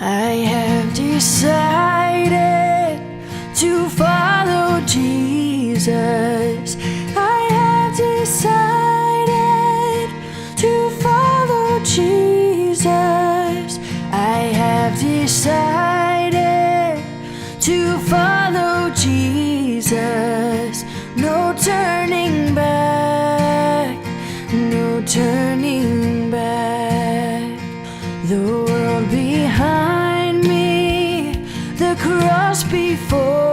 I have decided to follow Jesus. I have decided to follow Jesus. I have decided to follow Jesus. No turning back, no turning cross before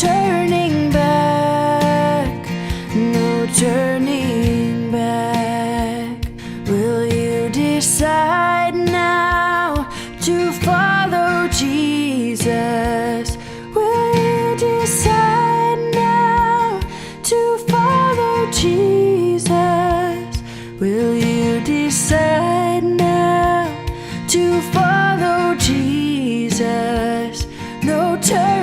turning back, no turning back. Will you decide now to follow Jesus? Will you decide now to follow Jesus? Will you decide now to follow Jesus? No turning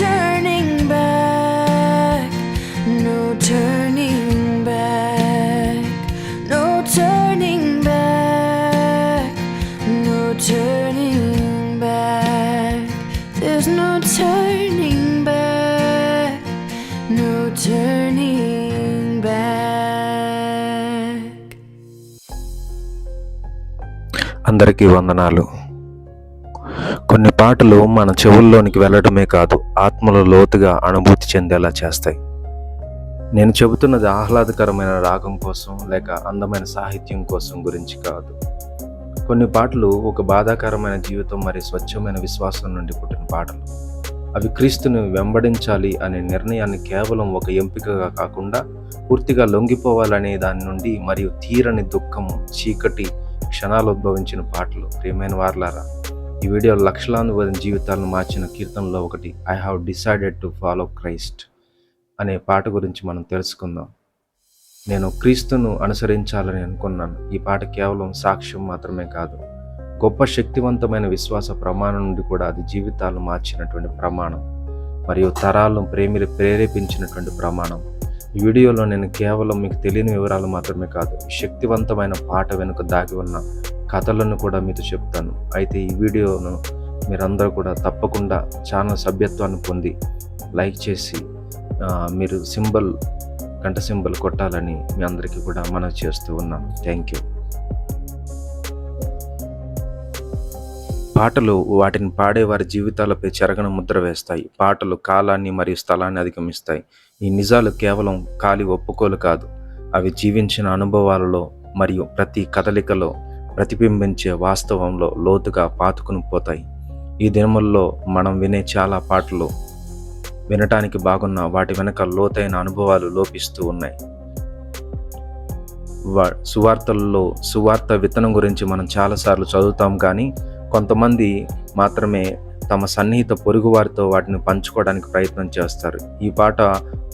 turning back, no turning back, no turning back, no turning back. There's no turning back, no turning back. అందరికీ వందనాలు కొన్ని పాటలు మన చెవుల్లోనికి వెళ్ళడమే కాదు ఆత్మలో లోతుగా అనుభూతి చెందేలా చేస్తాయి. నేను చెబుతున్నది ఆహ్లాదకరమైన రాగం కోసం లేక అందమైన సాహిత్యం కోసం గురించి కాదు. కొన్ని పాటలు ఒక బాధాకరమైన జీవితం మరియు స్వచ్ఛమైన విశ్వాసం నుండి పుట్టిన పాటలు. అవి క్రీస్తుని వెంబడించాలి అనే నిర్ణయాన్ని కేవలం ఒక ఎంపికగా కాకుండా పూర్తిగా లొంగిపోవాలనే దాని నుండి మరియు తీరని దుఃఖము చీకటి క్షణాలు ఉద్భవించిన పాటలు. ప్రియమైన వార్లారా ఈ వీడియో లక్షలాది వారి జీవితాలను మార్చిన కీర్తనలో ఒకటి I have decided to follow Christ అనే పాట గురించి మనం తెలుసుకుందాం. నేను క్రీస్తును అనుసరించాలని అనుకున్నాను. ఈ పాట కేవలం సాక్ష్యం మాత్రమే కాదు గొప్ప శక్తివంతమైన విశ్వాస ప్రమాణం నుండి కూడా అది జీవితాలు మార్చినటువంటి ప్రమాణం మరియు తరాలను ప్రేమిలు ప్రేరేపించినటువంటి ప్రమాణం. ఈ వీడియోలో నేను కేవలం మీకు తెలియని వివరాలు మాత్రమే కాదు శక్తివంతమైన పాట వెనుక దాగి ఉన్న కథలను కూడా మీతో చెప్తాను. అయితే ఈ వీడియోను మీరందరూ కూడా తప్పకుండా ఛానల్ సభ్యత్వాన్ని పొంది లైక్ చేసి మీరు సింబల్ గంట సింబల్ కొట్టాలని మీ అందరికీ కూడా మనం చేస్తూ ఉన్నాం థ్యాంక్ యూ. పాటలు వాటిని పాడే వారి జీవితాలపై చెరగని ముద్ర వేస్తాయి. పాటలు కాలాన్ని మరియు స్థలాన్ని అధిగమిస్తాయి. ఈ నిజాలు కేవలం ఖాళీ ఒప్పుకోలు కాదు. అవి జీవించిన అనుభవాలలో మరియు ప్రతి కదలికలో ప్రతిబింబించే వాస్తవంలో లోతుగా పాతుకుని పోతాయి. ఈ దినముల్లో మనం వినే చాలా పాటలు వినటానికి బాగున్న వాటి వెనక లోతైన అనుభవాలు లోపిస్తూ ఉన్నాయి. సువార్తల్లో సువార్త విత్తనం గురించి మనం చాలాసార్లు చదువుతాం కానీ కొంతమంది మాత్రమే తమ సన్నిహిత పొరుగువారితో వాటిని పంచుకోవడానికి ప్రయత్నం చేస్తారు. ఈ పాట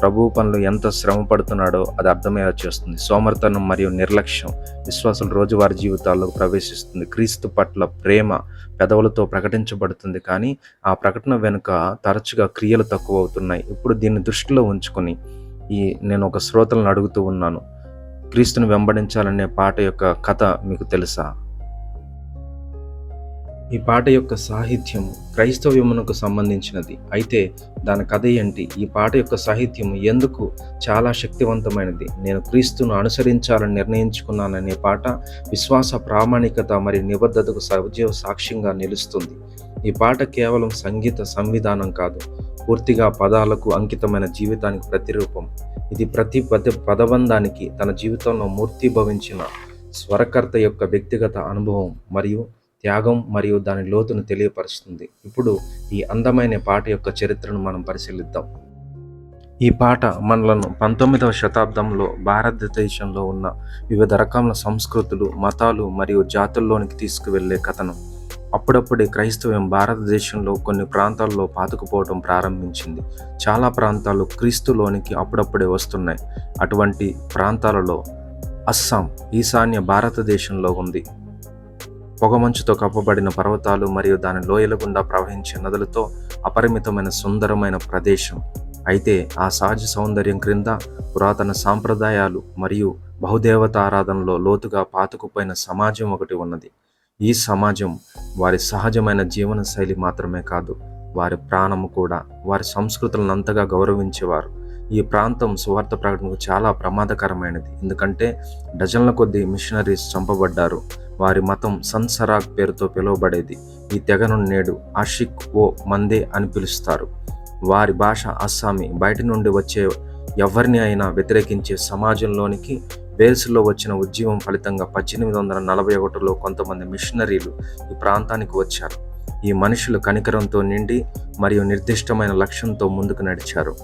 ప్రభు పనులు ఎంత శ్రమ పడుతున్నాడో అది అర్థమయ్యేలా చేస్తుంది. సోమర్తనం మరియు నిర్లక్ష్యం విశ్వాసులు రోజువారీ జీవితాల్లో ప్రవేశిస్తుంది. క్రీస్తు పట్ల ప్రేమ పెదవులతో ప్రకటించబడుతుంది కానీ ఆ ప్రకటన వెనుక తరచుగా క్రియలు తక్కువ అవుతున్నాయి ఇప్పుడు దీన్ని దృష్టిలో ఉంచుకొని ఈ నేను ఒక శ్రోతలను అడుగుతూ ఉన్నాను. క్రీస్తుని వెంబడించాలనే పాట యొక్క కథ మీకు తెలుసా? ఈ పాట యొక్క సాహిత్యం క్రైస్తవ్యమునకు సంబంధించినది. అయితే దాని కథ ఏంటి? ఈ పాట యొక్క సాహిత్యం ఎందుకు చాలా శక్తివంతమైనది? నేను క్రీస్తును అనుసరించాలని నిర్ణయించుకున్నాననే పాట విశ్వాస ప్రామాణికత మరియు నిబద్ధతకు సజీవ సాక్ష్యంగా నిలుస్తుంది. ఈ పాట కేవలం సంగీత సంవిధానం కాదు పూర్తిగా పదాలకు అంకితమైన జీవితానికి ప్రతిరూపం. ఇది ప్రతి పద పదబంధానికి తన జీవితంలో మూర్తిభవించిన స్వరకర్త యొక్క వ్యక్తిగత అనుభవం మరియు త్యాగం మరియు దాని లోతును తెలియపరుస్తుంది. ఇప్పుడు ఈ అందమైన పాట యొక్క చరిత్రను మనం పరిశీలిద్దాం. ఈ పాట మనలను పంతొమ్మిదవ శతాబ్దంలో భారతదేశంలో ఉన్న వివిధ రకాల సంస్కృతులు మతాలు మరియు జాతుల్లోనికి తీసుకువెళ్ళే కథనం. అప్పుడప్పుడే క్రైస్తవ్యం భారతదేశంలో కొన్ని ప్రాంతాల్లో పాతుకుపోవడం ప్రారంభించింది. చాలా ప్రాంతాలు క్రీస్తులోనికి అప్పుడప్పుడే వస్తున్నాయి. అటువంటి ప్రాంతాలలో అస్సాం ఈశాన్య భారతదేశంలో ఉంది. పొగమంచుతో కప్పబడిన పర్వతాలు మరియు దాని లోయల గుండా ప్రవహించే నదులతో అపరిమితమైన సుందరమైన ప్రదేశం. అయితే ఆ సహజ సౌందర్యం క్రింద పురాతన సాంప్రదాయాలు మరియు బహుదేవత ఆరాధనలో లోతుగా పాతుకుపోయిన సమాజం ఒకటి ఉన్నది. ఈ సమాజం వారి సహజమైన జీవన శైలి మాత్రమే కాదు వారి ప్రాణము కూడా వారి సంస్కృతులను అంతగా గౌరవించేవారు. ఈ ప్రాంతం సువార్త ప్రకటనకు చాలా ప్రమాదకరమైనది. ఎందుకంటే డజన్ల కొద్దీ మిషనరీస్ చంపబడ్డారు. వారి మతం సన్సరాగ్ పేరుతో పిలువబడేది. ఈ తెగను నేడు అషిక్ ఓ మందే అని పిలుస్తారు. వారి భాష అస్సామీ. బయట నుండి వచ్చే ఎవరిని అయినా వ్యతిరేకించే సమాజంలోనికి వేల్స్లో వచ్చిన ఉద్యమం ఫలితంగా పద్దెనిమిది వందల నలభై ఒకటిలో కొంతమంది మిషనరీలు ఈ ప్రాంతానికి వచ్చారు. ఈ మనుషులు కనికరంతో నిండి మరియు నిర్దిష్టమైన లక్ష్యంతో ముందుకు నడిచారు.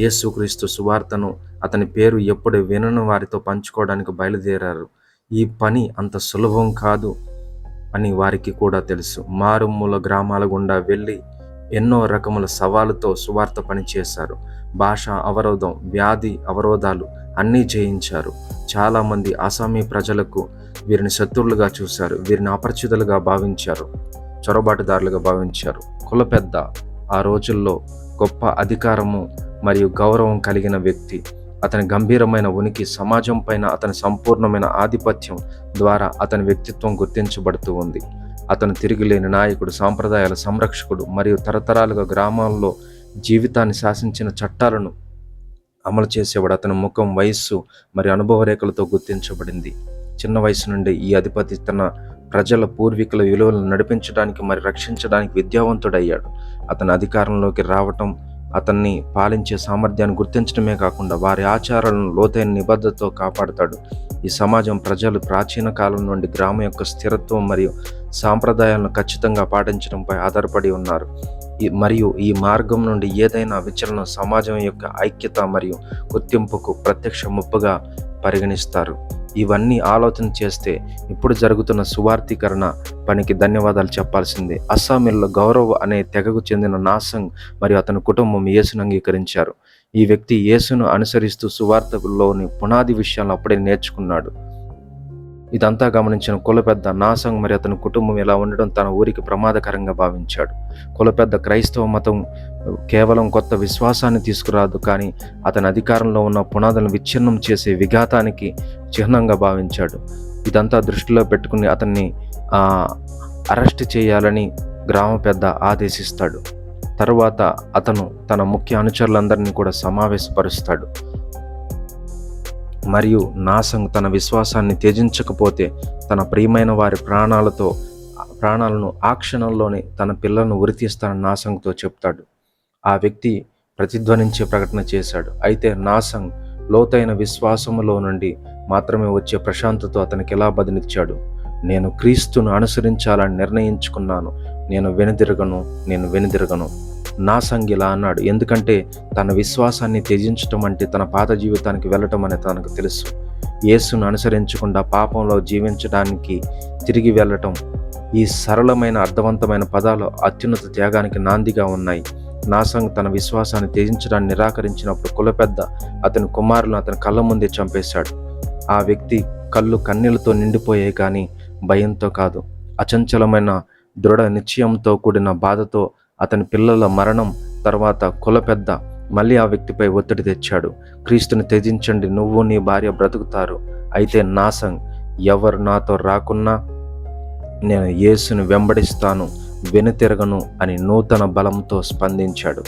యేసుక్రీస్తు సువార్తను అతని పేరు ఎప్పుడు వినని వారితో పంచుకోవడానికి బయలుదేరారు. ఈ పని అంత సులభం కాదు అని వారికి కూడా తెలుసు. మారుమూల గ్రామాల గుండా వెళ్ళి ఎన్నో రకముల సవాలుతో సువార్త పనిచేశారు భాష అవరోధం వ్యాధి అవరోధాలు అన్నీ జయించారు. చాలామంది అసామీ ప్రజలకు వీరిని శత్రువులుగా చూశారు. వీరిని అపరిచితులుగా భావించారు. చొరబాటుదారులుగా భావించారు. కుల పెద్ద ఆ రోజుల్లో గొప్ప అధికారము మరియు గౌరవం కలిగిన వ్యక్తి అతని గంభీరమైన ఉనికి సమాజం పైన అతని సంపూర్ణమైన ఆధిపత్యం ద్వారా అతని వ్యక్తిత్వం గుర్తించబడుతూ ఉంది. అతను తిరిగిలేని నాయకుడు సాంప్రదాయాల సంరక్షకుడు మరియు తరతరాలుగా గ్రామాల్లో జీవితాన్ని శాసించిన చట్టాలను అమలు చేసేవాడు. అతని ముఖం వయస్సు మరియు అనుభవ రేఖలతో గుర్తించబడింది. చిన్న వయసు నుండి ఈ అధిపతి తన ప్రజల పూర్వీకుల విలువలను నడిపించడానికి మరి రక్షించడానికి విద్యావంతుడయ్యాడు. అతను అధికారంలోకి రావటం అతన్ని పాలించే సామర్థ్యాన్ని గుర్తించడమే కాకుండా వారి ఆచారాలను లోతైన నిబద్ధతతో కాపాడతాడు. ఈ సమాజం ప్రజలు ప్రాచీన కాలం నుండి గ్రామం యొక్క స్థిరత్వం మరియు సాంప్రదాయాలను ఖచ్చితంగా పాటించడంపై ఆధారపడి ఉన్నారు. మరియు ఈ మార్గం నుండి ఏదైనా విచలనం సమాజం యొక్క ఐక్యత మరియు గుర్తింపుకు ప్రత్యక్ష ముప్పుగా పరిగణిస్తారు. ఇవన్నీ ఆలోచన చేస్తే ఇప్పుడు జరుగుతున్న సువార్థీకరణ పనికి ధన్యవాదాలు చెప్పాల్సిందే. అస్సామీల్లో గౌరవ్ అనే తెగకు చెందిన నాసంగ్ మరియు అతని కుటుంబం యేసును అంగీకరించారు. ఈ వ్యక్తి యేసును అనుసరిస్తూ సువార్తలోని పునాది విషయాలను అప్పుడే నేర్చుకున్నాడు. ఇదంతా గమనించిన కులపెద్ద నాసంగ్ మరి అతని కుటుంబం ఇలా ఉండడం తన ఊరికి ప్రమాదకరంగా భావించాడు. కులపెద్ద క్రైస్తవ మతం కేవలం కొత్త విశ్వాసాన్ని తీసుకురాదు కానీ అతని అధికారంలో ఉన్న పునాదులను విచ్ఛిన్నం చేసే విఘాతానికి చిహ్నంగా భావించాడు. ఇదంతా దృష్టిలో పెట్టుకుని అతన్ని అరెస్ట్ చేయాలని గ్రామ పెద్ద ఆదేశిస్తాడు. తరువాత అతను తన ముఖ్య అనుచరులందరినీ కూడా సమావేశపరుస్తాడు. మరియు నాసంగ్ తన విశ్వాసాన్ని త్యజించకపోతే తన ప్రియమైన వారి ప్రాణాలతో ప్రాణాలను ఆ క్షణంలోనే తన పిల్లలను ఉరితీస్తానని నాసంగ్తో చెప్తాడు. ఆ వ్యక్తి ప్రతిధ్వనించే ప్రకటన చేశాడు. అయితే నాసంగ్ లోతైన విశ్వాసములో నుండి మాత్రమే వచ్చే ప్రశాంతతో అతనికి ఎలా బదిలిచ్చాడు? నేను క్రీస్తును అనుసరించాలని నిర్ణయించుకున్నాను. నేను వెనుదిరగను. నేను వెనుదిరగను. నా సంగిలా ఇలా అన్నాడు. ఎందుకంటే తన విశ్వాసాన్ని త్యజించటం అంటే తన పాత జీవితానికి వెళ్ళటం అని తనకు తెలుసు. యేసును అనుసరించకుండా పాపంలో జీవించడానికి తిరిగి వెళ్ళటం ఈ సరళమైన అర్థవంతమైన పదాలు అత్యున్నత త్యాగానికి నాందిగా ఉన్నాయి. నాసంగ్ తన విశ్వాసాన్ని త్యజించడాన్ని నిరాకరించినప్పుడు కులపెద్ద అతని కుమారులను అతని కళ్ళ ముందే చంపేశాడు. ఆ వ్యక్తి కళ్ళు కన్నీళ్ళతో నిండిపోయాయి కానీ భయంతో కాదు. అచంచలమైన దృఢ నిశ్చయంతో కూడిన బాధతో అతని పిల్లల మరణం తర్వాత కులపెద్ద మళ్ళీ ఆ వ్యక్తిపై ఒత్తిడి తెచ్చాడు. క్రీస్తుని త్యజించండి నువ్వు నీ భార్య బ్రతుకుతారు. అయితే నాసంగ్ ఎవరు నాతో రాకున్నా నేను యేసును వెంబడిస్తాను వెనుతిరగను అని నూతన బలంతో స్పందించాడు.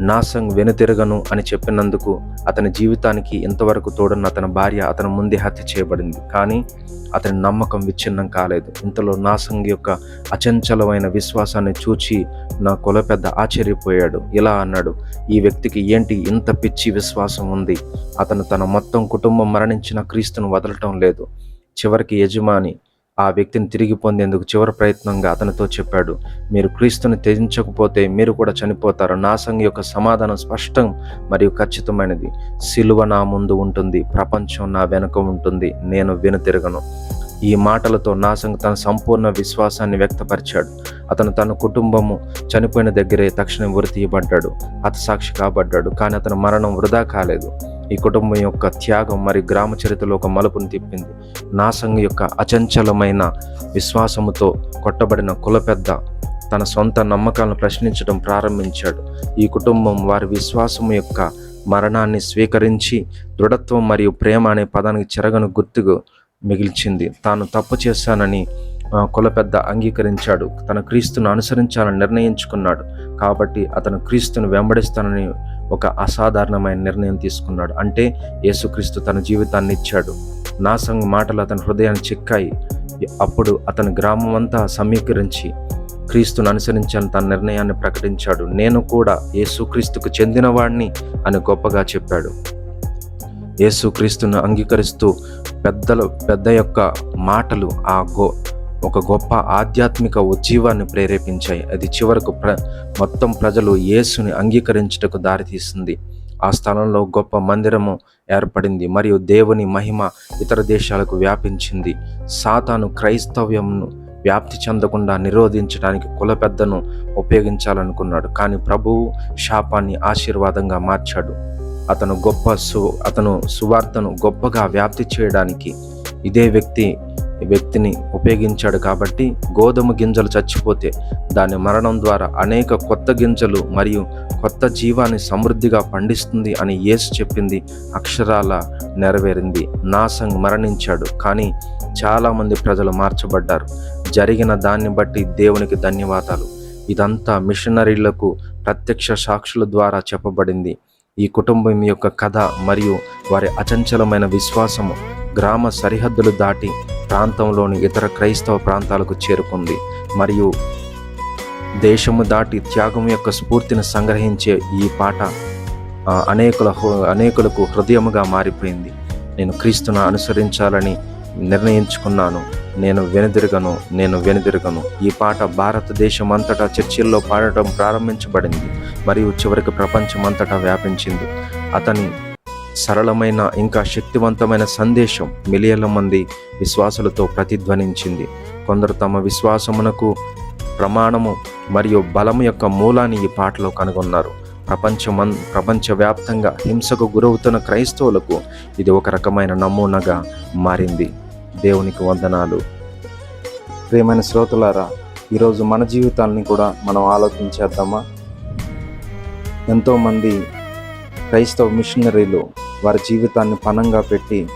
నాసంగ్ వెనుతిరగను అని చెప్పినందుకు అతని జీవితానికి ఇంతవరకు తోడున్న అతని భార్య అతని ముందే హత్య చేయబడింది. కానీ అతని నమ్మకం విచ్ఛిన్నం కాలేదు. ఇంతలో నాసంగ్ యొక్క అచంచలమైన విశ్వాసాన్ని చూచి నా కుల పెద్ద ఆశ్చర్యపోయాడు. ఇలా అన్నాడు ఈ వ్యక్తికి ఏంటి ఇంత పిచ్చి విశ్వాసం ఉంది? అతను తన మొత్తం కుటుంబం మరణించిన క్రీస్తును వదలటం లేదు. చివరికి యజమాని ఆ వ్యక్తిని తిరిగి పొందేందుకు చివరి ప్రయత్నంగా అతనితో చెప్పాడు. మీరు క్రీస్తుని త్యజించకపోతే మీరు కూడా చనిపోతారు. నాసంగ్ యొక్క సమాధానం స్పష్టం మరియు ఖచ్చితమైనది. సిలువ నా ముందు ఉంటుంది. ప్రపంచం నా వెనుక ఉంటుంది. నేను వెనుతిరగను. ఈ మాటలతో నాసంగ్ తన సంపూర్ణ విశ్వాసాన్ని వ్యక్తపరిచాడు. అతను తన కుటుంబము చనిపోయిన దగ్గరే తక్షణం ఉరి తీయబడ్డాడు. హతసాక్షి కాబడ్డాడు. కానీ అతని మరణం వృధా కాలేదు. ఈ కుటుంబం యొక్క త్యాగం మరియు గ్రామ చరిత్రలో ఒక మలుపును తిప్పింది. నాసంగ్ యొక్క అచంచలమైన విశ్వాసముతో కొట్టబడిన కుల పెద్ద తన సొంత నమ్మకాలను ప్రశ్నించడం ప్రారంభించాడు. ఈ కుటుంబం వారి విశ్వాసం యొక్క మరణాన్ని స్వీకరించి దృఢత్వం మరియు ప్రేమ అనే పదానికి చెరగను గుర్తుకు మిగిల్చింది. తాను తప్పు చేశానని కుల పెద్ద అంగీకరించాడు. తన క్రీస్తును అనుసరించాలని నిర్ణయించుకున్నాడు. కాబట్టి అతను క్రీస్తును వెంబడిస్తానని ఒక అసాధారణమైన నిర్ణయం తీసుకున్నాడు. అంటే యేసుక్రీస్తు తన జీవితాన్ని ఇచ్చాడు. నా సంఘ మాటలు అతని హృదయాన్ని చిక్కాయి. అప్పుడు అతని గ్రామం అంతా సమీకరించి క్రీస్తును అనుసరించాలని తన నిర్ణయాన్ని ప్రకటించాడు. నేను కూడా యేసుక్రీస్తుకు చెందినవాడిని అని గొప్పగా చెప్పాడు. యేసుక్రీస్తును అంగీకరిస్తూ పెద్దల పెద్ద యొక్క మాటలు ఆ గో ఒక గొప్ప ఆధ్యాత్మిక ఉజ్జీవాన్ని ప్రేరేపించాయి. అది చివరకు ప్ర మొత్తం ప్రజలు యేసుని అంగీకరించుటకు దారితీస్తుంది ఆ స్థలంలో గొప్ప మందిరము ఏర్పడింది మరియు దేవుని మహిమ ఇతర దేశాలకు వ్యాపించింది. సాతాను క్రైస్తవ్యంను వ్యాప్తి చెందకుండా నిరోధించడానికి కుల పెద్దను ఉపయోగించాలనుకున్నాడు. కానీ ప్రభువు శాపాన్ని ఆశీర్వాదంగా మార్చాడు. అతను గొప్ప సు అతను సువార్తను గొప్పగా వ్యాప్తి చేయడానికి ఇదే వ్యక్తి వ్యక్తిని ఉపయోగించాడు కాబట్టి గోధుమ గింజలు చచ్చిపోతే దాని మరణం ద్వారా అనేక కొత్త గింజలు మరియు కొత్త జీవాన్ని సమృద్ధిగా పండిస్తుంది అని యేసు చెప్పింది అక్షరాల నెరవేరింది. నాసంగ్ మరణించాడు కానీ చాలామంది ప్రజలు మార్చబడ్డారు. జరిగిన దాన్ని బట్టి దేవునికి ధన్యవాదాలు. ఇదంతా మిషనరీలకు ప్రత్యక్ష సాక్షుల ద్వారా చెప్పబడింది. ఈ కుటుంబం యొక్క కథ మరియు వారి అచంచలమైన విశ్వాసము గ్రామ సరిహద్దులు దాటి ప్రాంతంలోని ఇతర క్రైస్తవ ప్రాంతాలకు చేరుకుంది. మరియు దేశము దాటి త్యాగం యొక్క స్ఫూర్తిని సంగ్రహించే ఈ పాట అనేకుల అనేకులకు హృదయముగా మారిపోయింది. నేను క్రీస్తును అనుసరించాలని నిర్ణయించుకున్నాను. నేను వెనుదిరగను నేను వెనుదిరగను. ఈ పాట భారతదేశం అంతటా చర్చిల్లో పాడటం ప్రారంభించబడింది. మరియు చివరికి ప్రపంచమంతటా వ్యాపించింది. అతని సరళమైన ఇంకా శక్తివంతమైన సందేశం మిలియన్ల మంది విశ్వాసులతో ప్రతిధ్వనించింది. కొందరు తమ విశ్వాసమునకు ప్రమాణము మరియు బలము యొక్క మూలాన్ని ఈ పాటలో కనుగొన్నారు. ప్రపంచమన్ ప్రపంచవ్యాప్తంగా హింసకు గురవుతున్న క్రైస్తవులకు ఇది ఒక రకమైన నమూనాగా మారింది. దేవునికి వందనాలు. ప్రేమైన శ్రోతలారా ఈరోజు మన జీవితాన్ని కూడా మనం ఆలోచించేద్దామా? ఎంతోమంది క్రైస్తవ మిషనరీలు వారి జీవితాన్ని పణంగా పెట్టి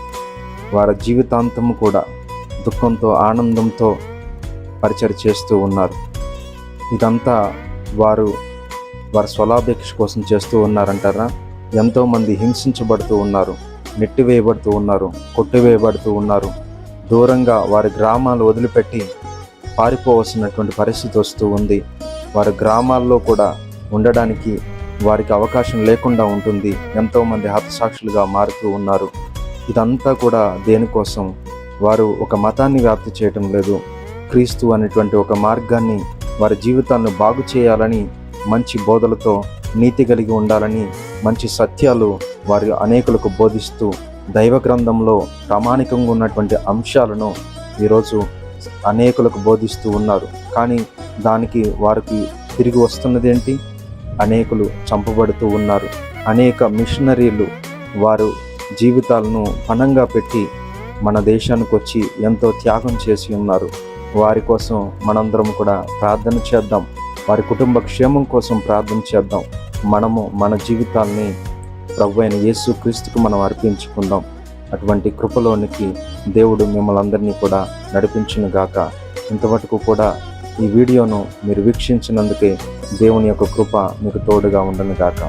వారి జీవితాంతము కూడా దుఃఖంతో ఆనందంతో పరిచయం చేస్తూ ఉన్నారు. ఇదంతా వారు వారి స్వలాభిక్ష కోసం చేస్తూ ఉన్నారంటారా? ఎంతోమంది హింసించబడుతూ ఉన్నారు నెట్టివేయబడుతూ ఉన్నారు కొట్టివేయబడుతూ ఉన్నారు. దూరంగా వారి గ్రామాలు వదిలిపెట్టి పారిపోవలసినటువంటి పరిస్థితి వస్తూ ఉంది. వారి గ్రామాల్లో కూడా ఉండడానికి వారికి అవకాశం లేకుండా ఉంటుంది. ఎంతోమంది హతసాక్షులుగా మారుతూ ఉన్నారు. ఇదంతా కూడా దేనికోసం వారు ఒక మతాన్ని వ్యాప్తి చేయటం లేదు. క్రీస్తు అనేటువంటి ఒక మార్గాన్ని వారి జీవితాలను బాగు చేయాలని మంచి బోధలతో నీతి కలిగి ఉండాలని మంచి సత్యాలు వారి అనేకులకు బోధిస్తూ దైవ గ్రంథంలో ప్రామాణికంగా ఉన్నటువంటి అంశాలను ఈరోజు అనేకులకు బోధిస్తూ ఉన్నారు. కానీ దానికి వారికి తిరిగి వస్తున్నది ఏంటి అనేకులు చంపబడుతూ ఉన్నారు. అనేక మిషనరీలు వారు జీవితాలను పణంగా పెట్టి మన దేశానికి వచ్చి ఎంతో త్యాగం చేసి ఉన్నారు. వారి కోసం మనందరం కూడా ప్రార్థన చేద్దాం. వారి కుటుంబ క్షేమం కోసం ప్రార్థన చేద్దాం. మనము మన జీవితాల్ని ప్రభు అయిన యేసు క్రీస్తుకు మనం అర్పించుకుందాం. అటువంటి కృపలోనికి దేవుడు మిమ్మల్ని అందరినీ కూడా నడిపించును గాక ఇంతవరకు కూడా ఈ వీడియోను మీరు వీక్షించినందుకే దేవుని యొక్క కృప మీకు తోడుగా ఉండను గాక